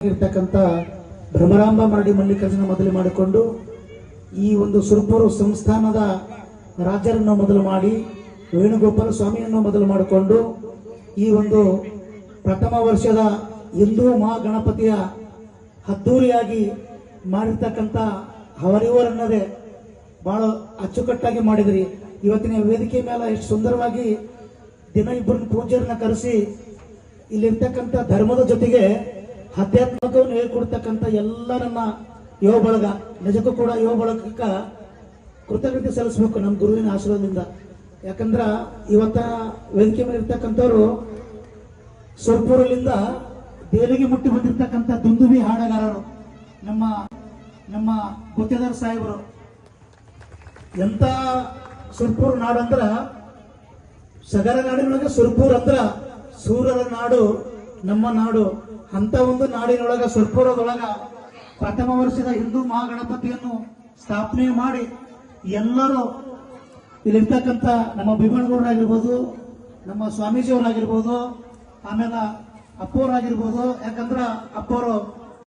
ಇರ್ತಕ್ಕಂಥ ಭ್ರಮರಾಂಬ ಮರಡಿ ಮಲ್ಲಿಕಾರ್ಜುನ ಮೊದಲು ಮಾಡಿಕೊಂಡು ಈ ಒಂದು ಸುರಪುರ ಸಂಸ್ಥಾನದ ರಾಜರನ್ನು ಮೊದಲು ಮಾಡಿ, ವೇಣುಗೋಪಾಲ ಸ್ವಾಮಿಯನ್ನು ಮೊದಲು ಮಾಡಿಕೊಂಡು ಈ ಒಂದು ಪ್ರಥಮ ವರ್ಷದ ಹಿಂದೂ ಮಹಾಗಣಪತಿಯ ಅದ್ದೂರಿಯಾಗಿ ಮಾಡಿರ್ತಕ್ಕಂಥ ಅವರಿವರನ್ನದೇ ಬಹಳ ಅಚ್ಚುಕಟ್ಟಾಗಿ ಮಾಡಿದ್ರಿ. ಇವತ್ತಿನ ವೇದಿಕೆ ಮೇಲೆ ಎಷ್ಟು ಸುಂದರವಾಗಿ ದಿನ ಇಬ್ಬರನ್ನ ಪೂಜೆಯನ್ನ ಕರೆಸಿ ಇಲ್ಲಿರ್ತಕ್ಕಂಥ ಧರ್ಮದ ಜೊತೆಗೆ ಆಧ್ಯಾತ್ಮಿಕವನ್ನು ಹೇಳ್ಕೊಡ್ತಕ್ಕಂಥ ಎಲ್ಲರನ್ನ ಯುವ ಬಳಗ ನಿಜಕ್ಕೂ ಕೂಡ ಯುವ ಬಳಗಕ್ಕ ಕೃತಜ್ಞತೆ ಸಲ್ಲಿಸಬೇಕು ನಮ್ಮ ಗುರುವಿನ ಆಶೀರ್ವಾದದಿಂದ. ಯಾಕಂದ್ರ ಇವತ್ತ ವೇದಿಕೆ ಮೇಲೆ ಇರ್ತಕ್ಕಂಥವ್ರು ಸೊಲ್ಪೂರಲ್ಲಿಂದ ದೇಲಿಗೆ ಮುಟ್ಟಿ ಬಂದಿರ್ತಕ್ಕಂಥ ದುಂದುಬಿ ಹಾಡಗಾರರು, ನಮ್ಮ ನಮ್ಮ ಗುತ್ತೇದಾರ್ ಸಾಹೇಬರು. ಎಂತ ಸುರ್ಪೂರ್ ನಾಡು ಅಂದ್ರ, ಸಗರ ನಾಡಿನೊಳಗೆ ಸುರ್ಪೂರ್ ಅಂದ್ರ ಸೂರರ ನಾಡು ನಮ್ಮ ನಾಡು, ಅಂತ ಒಂದು ನಾಡಿನೊಳಗ, ಸುರ್ಪುರದೊಳಗ ಪ್ರಥಮ ವರ್ಷದ ಹಿಂದೂ ಮಹಾಗಣಪತಿಯನ್ನು ಸ್ಥಾಪನೆ ಮಾಡಿ ಎಲ್ಲರೂ ಇಲ್ಲಿರ್ತಕ್ಕಂಥ ನಮ್ಮ ಭೀಮಣ್ಣಗೌಡರಾಗಿರ್ಬೋದು, ನಮ್ಮ ಸ್ವಾಮೀಜಿಯವರಾಗಿರ್ಬೋದು, ಆಮೇಲೆ ಅಪ್ಪವರಾಗಿರ್ಬೋದು, ಯಾಕಂದ್ರ ಅಪ್ಪೋರು